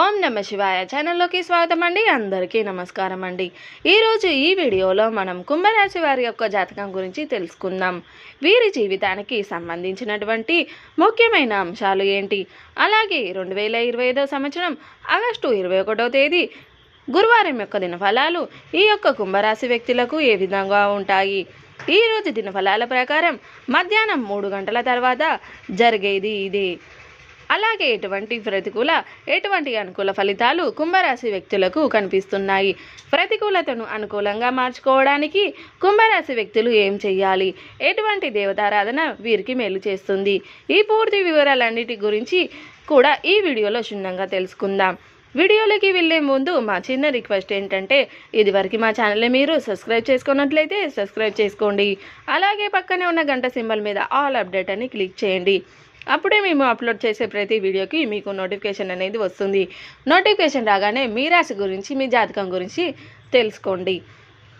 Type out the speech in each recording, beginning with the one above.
ఓం నమ శివాయ ఛానల్లోకి స్వాగతం అండి. అందరికీ నమస్కారం అండి. ఈరోజు ఈ వీడియోలో మనం కుంభరాశి వారి యొక్క జాతకం గురించి తెలుసుకుందాం. వీరి జీవితానికి సంబంధించినటువంటి ముఖ్యమైన అంశాలు ఏంటి? అలాగే రెండు వేల ఇరవై ఐదో సంవత్సరం ఆగస్టు ఇరవై ఒకటో తేదీ గురువారం యొక్క దినఫలాలు ఈ యొక్క కుంభరాశి వ్యక్తులకు ఏ విధంగా ఉంటాయి? ఈరోజు దినఫలాల ప్రకారం మధ్యాహ్నం మూడు గంటల తర్వాత జరిగేది ఇది. అలాగే ఎటువంటి ప్రతికూల ఎటువంటి అనుకూల ఫలితాలు కుంభరాశి వ్యక్తులకు కనిపిస్తున్నాయి? ప్రతికూలతను అనుకూలంగా మార్చుకోవడానికి కుంభరాశి వ్యక్తులు ఏం చేయాలి ఎటువంటి దేవతారాధన వీరికి మేలు చేస్తుంది? ఈ పూర్తి వివరాలన్నిటి గురించి కూడా ఈ వీడియోలో క్షుణ్ణంగా తెలుసుకుందాం. వీడియోలోకి వెళ్ళే ముందు మా చిన్న రిక్వెస్ట్ ఏంటంటే ఇదివరకు మా ఛానల్ని మీరు సబ్స్క్రైబ్ చేసుకున్నట్లయితే సబ్స్క్రైబ్ చేసుకోండి. అలాగే పక్కనే ఉన్న గంట సింబల్ మీద ఆల్ అప్డేట్ అని క్లిక్ చేయండి. అప్పుడే మేము అప్లోడ్ చేసే ప్రతి వీడియోకి మీకు నోటిఫికేషన్ అనేది వస్తుంది. నోటిఫికేషన్ రాగానే మీ రాశి గురించి మీ జాతకం గురించి తెలుసుకోండి.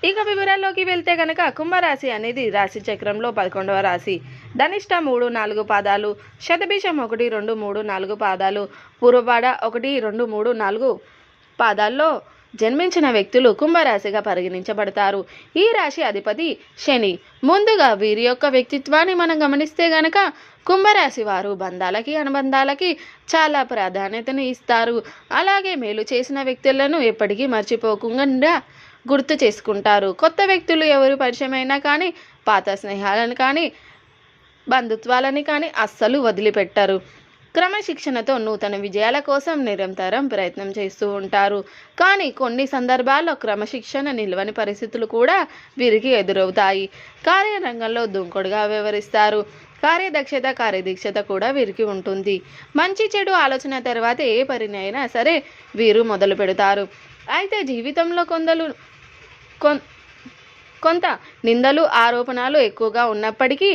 ఇక వివరాల్లోకి వెళ్తే కనుక కుంభరాశి అనేది రాశి చక్రంలో పదకొండవ రాశి. ధనిష్ట మూడు నాలుగు పాదాలు శతభిషం ఒకటి రెండు మూడు నాలుగు పాదాలు పూర్వపాడ ఒకటి రెండు మూడు నాలుగు పాదాల్లో జన్మించిన వ్యక్తులు కుంభరాశిగా పరిగణించబడతారు. ఈ రాశి అధిపతి శని. ముందుగా వీరి యొక్క వ్యక్తిత్వాన్ని మనం గమనిస్తే గనక కుంభరాశి వారు బంధాలకి అనుబంధాలకి చాలా ప్రాధాన్యతను ఇస్తారు. అలాగే మేలు చేసిన వ్యక్తులను ఎప్పటికీ మర్చిపోకుండా గుర్తు చేసుకుంటారు. కొత్త వ్యక్తులు ఎవరు పరిచయమైనా కానీ పాత స్నేహాలను కానీ బంధుత్వాలని కానీ అస్సలు వదిలిపెట్టరు. క్రమశిక్షణతో నూతన విజయాల కోసం నిరంతరం ప్రయత్నం చేస్తూ ఉంటారు. కానీ కొన్ని సందర్భాల్లో క్రమశిక్షణ నిల్వని పరిస్థితులు కూడా వీరికి ఎదురవుతాయి. కార్యరంగంలో దుంకుడుగా వ్యవహరిస్తారు. కార్యదక్షత కార్యదీక్షత కూడా వీరికి ఉంటుంది. మంచి చెడు ఆలోచన తర్వాత ఏ పనిని అయినా సరే వీరు మొదలు పెడతారు అయితే జీవితంలో కొందరు కొన్ కొంత నిందలు ఆరోపణలు ఎక్కువగా ఉన్నప్పటికీ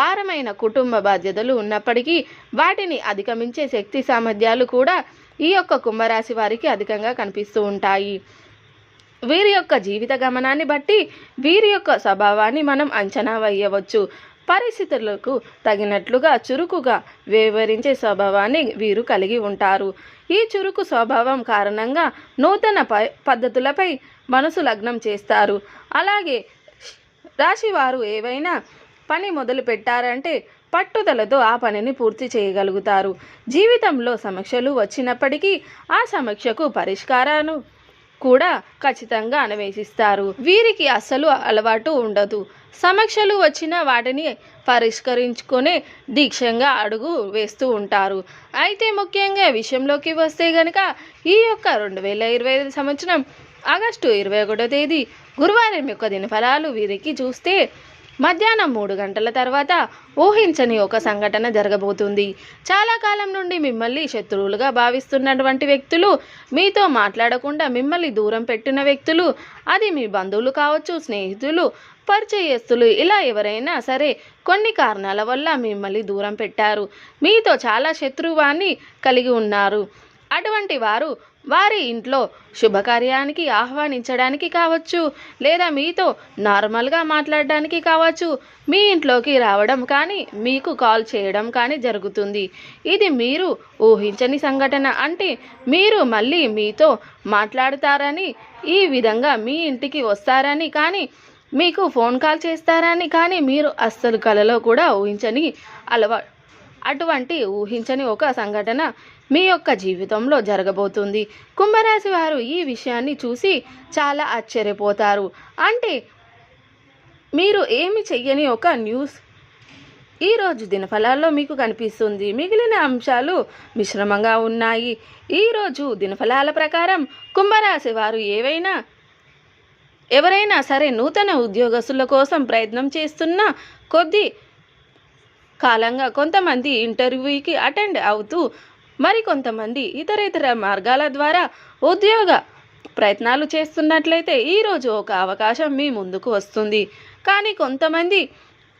భారమైన కుటుంబ బాధ్యతలు ఉన్నప్పటికీ వాటిని అధిగమించే శక్తి సామర్థ్యాలు కూడా ఈ యొక్క కుంభరాశి వారికి అధికంగా కనిపిస్తూ ఉంటాయి. వీరి యొక్క జీవిత గమనాన్ని బట్టి వీరి యొక్క స్వభావాన్ని మనం అంచనా వేయవచ్చు. పరిస్థితులకు తగినట్లుగా చురుకుగా వివరించే స్వభావాన్ని వీరు కలిగి ఉంటారు. ఈ చురుకు స్వభావం కారణంగా నూతన ప పద్ధతులపై మనసు లగ్నం చేస్తారు. అలాగే రాశివారు ఏవైనా పని మొదలు పెట్టారంటే పట్టుదలతో ఆ పనిని పూర్తి చేయగలుగుతారు. జీవితంలో సమస్యలు వచ్చినప్పటికీ ఆ సమస్యకు పరిష్కారాలు కూడా ఖచ్చితంగా అన్వేషిస్తారు. వీరికి అస్సలు అలవాటు ఉండదు. సమస్యలు వచ్చిన వాటిని పరిష్కరించుకునే దీక్షంగా అడుగు వేస్తూ ఉంటారు. అయితే ముఖ్యంగా విషయంలోకి వస్తే గనక ఈ యొక్క రెండు వేల ఇరవై ఐదు సంవత్సరం ఆగస్టు ఇరవై ఒకటో తేదీ గురువారం యొక్క దినఫలాలు వీరికి చూస్తే మధ్యాహ్నం మూడు గంటల తర్వాత ఊహించని ఒక సంఘటన జరగబోతుంది. చాలా కాలం నుండి మిమ్మల్ని శత్రువులుగా భావిస్తున్నటువంటి వ్యక్తులు మీతో మాట్లాడకుండా మిమ్మల్ని దూరం పెట్టిన వ్యక్తులు అది మీ బంధువులు కావచ్చు స్నేహితులు పరిచయస్తులు ఇలా ఎవరైనా సరే కొన్ని కారణాల వల్ల మిమ్మల్ని దూరం పెట్టారు. మీతో చాలా శత్రువాన్ని కలిగి ఉన్నారు. అటువంటి వారు వారి ఇంట్లో శుభకార్యానికి ఆహ్వానించడానికి కావచ్చు లేదా మీతో నార్మల్గా మాట్లాడడానికి కావచ్చు. మీ ఇంట్లోకి రావడం కానీ మీకు కాల్ చేయడం కానీ జరుగుతుంది. ఇది మీరు ఊహించని సంఘటన అంటే మీరు మళ్ళీ మీతో మాట్లాడతారని ఈ విధంగా మీ ఇంటికి వస్తారని కానీ మీకు ఫోన్ కాల్ చేస్తారని కానీ మీరు అస్సలు కలలో కూడా ఊహించని అలవా అటువంటి ఊహించని ఒక సంఘటన మీ యొక్క జీవితంలో జరగబోతుంది. కుంభరాశి వారు ఈ విషయాన్ని చూసి చాలా ఆశ్చర్యపోతారు. అంటే మీరు ఏమి చెయ్యని ఒక న్యూస్ ఈరోజు దినఫలాల్లో మీకు కనిపిస్తుంది. మిగిలిన అంశాలు మిశ్రమంగా ఉన్నాయి. ఈరోజు దినఫలాల ప్రకారం కుంభరాశి వారు ఏవైనా ఎవరైనా సరే నూతన ఉద్యోగస్తుల కోసం ప్రయత్నం చేస్తున్న కొద్ది కాలంగా కొంతమంది ఇంటర్వ్యూకి అటెండ్ అవుతూ మరి కొంతమంది ఇతర ఇతర మార్గాల ద్వారా ఉద్యోగ ప్రయత్నాలు చేస్తున్నట్లయితే ఈరోజు ఒక అవకాశం మీ ముందుకు వస్తుంది. కానీ కొంతమంది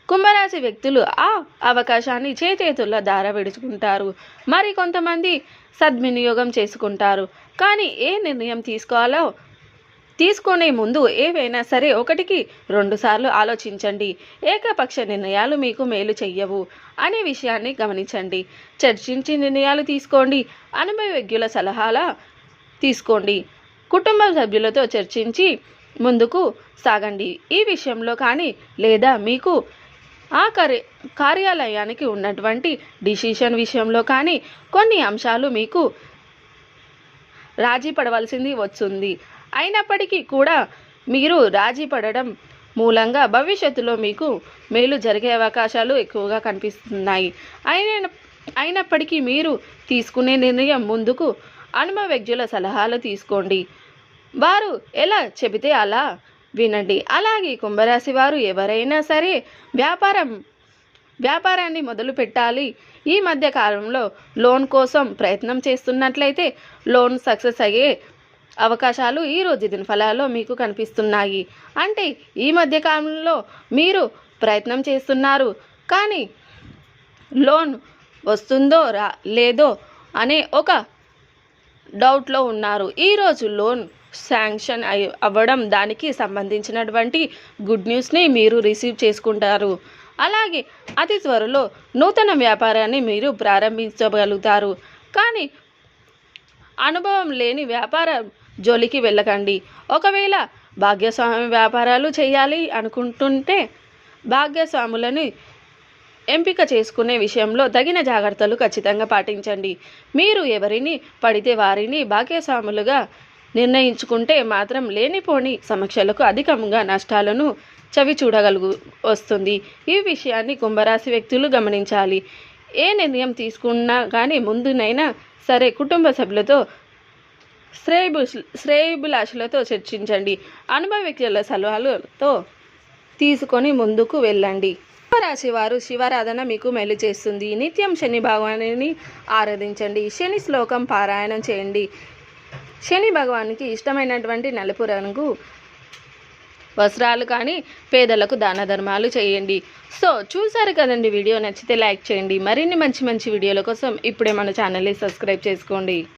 కుంభరాశి వ్యక్తులు ఆ అవకాశాన్ని చేచేతుల్లో దార విడుచుకుంటారు. మరి కొంతమంది సద్వినియోగం చేసుకుంటారు. కానీ ఏ నిర్ణయం తీసుకోవాలో తీసుకునే ముందు ఏవైనా సరే ఒకటికి రెండుసార్లు ఆలోచించండి. ఏకపక్ష నిర్ణయాలు మీకు మేలు చెయ్యవు అనే విషయాన్ని గమనించండి. చర్చించి నిర్ణయాలు తీసుకోండి. అనుభవజ్ఞుల సలహాల తీసుకోండి. కుటుంబ సభ్యులతో చర్చించి ముందుకు సాగండి. ఈ విషయంలో కానీ లేదా మీకు ఆ కార్య కార్యాలయానికి ఉన్నటువంటి డిసిషన్ విషయంలో కానీ కొన్ని అంశాలు మీకు రాజీ పడవలసింది వస్తుంది. అయినప్పటికీ కూడా మీరు రాజీ పడడం మూలంగా భవిష్యత్తులో మీకు మేలు జరిగే అవకాశాలు ఎక్కువగా కనిపిస్తున్నాయి. అయిన అయినప్పటికీ మీరు తీసుకునే నిర్ణయం ముందుకు అనుభవజ్ఞుల సలహాలు తీసుకోండి. వారు ఎలా చెబితే అలా వినండి. అలాగే కుంభరాశి వారు ఎవరైనా సరే వ్యాపారం వ్యాపారాన్ని మొదలు పెట్టాలి. ఈ మధ్య కాలంలో లోన్ కోసం ప్రయత్నం చేస్తున్నట్లయితే లోన్ సక్సెస్ అయ్యే అవకాశాలు ఈ రోజు దిన ఫలాల్లో మీకు కనిపిస్తున్నాయి. అంటే ఈ మధ్య కాలంలో మీరు ప్రయత్నం చేస్తున్నారు. కానీ లోన్ వస్తుందో రా లేదో అనే ఒక డౌట్లో ఉన్నారు. ఈరోజు లోన్ శాంక్షన్ అయి అవ్వడం దానికి సంబంధించినటువంటి గుడ్ న్యూస్ని మీరు రిసీవ్ చేసుకుంటారు. అలాగే అతి త్వరలో నూతన వ్యాపారాన్ని మీరు ప్రారంభించగలుగుతారు. కానీ అనుభవం లేని వ్యాపార జోలికి వెళ్ళకండి. ఒకవేళ భాగ్యస్వామి వ్యాపారాలు చేయాలి అనుకుంటుంటే భాగ్యస్వాములని ఎంపిక చేసుకునే విషయంలో తగిన జాగ్రత్తలు ఖచ్చితంగా పాటించండి. మీరు ఎవరిని పడితే వారిని భాగ్యస్వాములుగా నిర్ణయించుకుంటే మాత్రం లేనిపోని సమస్యలకు అధికంగా నష్టాలను చవి చూడగలుగు వస్తుంది. ఈ విషయాన్ని కుంభరాశి వ్యక్తులు గమనించాలి. ఏ నిర్ణయం తీసుకున్నా కానీ ముందునైనా సరే కుటుంబ సభ్యులతో శ్రేయబు శ్రేయబులాషులతో చర్చించండి. అనుభవ వ్యక్తుల సలహాలతో తీసుకొని ముందుకు వెళ్ళండి. కుంభరాశి వారు శివారాధన మీకు మేలు చేస్తుంది. నిత్యం శని భగవాని ఆరాధించండి. శని శ్లోకం పారాయణం చేయండి. శని భగవానికి ఇష్టమైనటువంటి నలుపు రంగు వస్త్రాలు కానీ పేదలకు దాన ధర్మాలు చేయండి. సో చూసారు కదండి వీడియో? నచ్చితే లైక్ చేయండి. మరిన్ని మంచి మంచి వీడియోల కోసం ఇప్పుడే మన ఛానల్ని సబ్స్క్రైబ్ చేసుకోండి.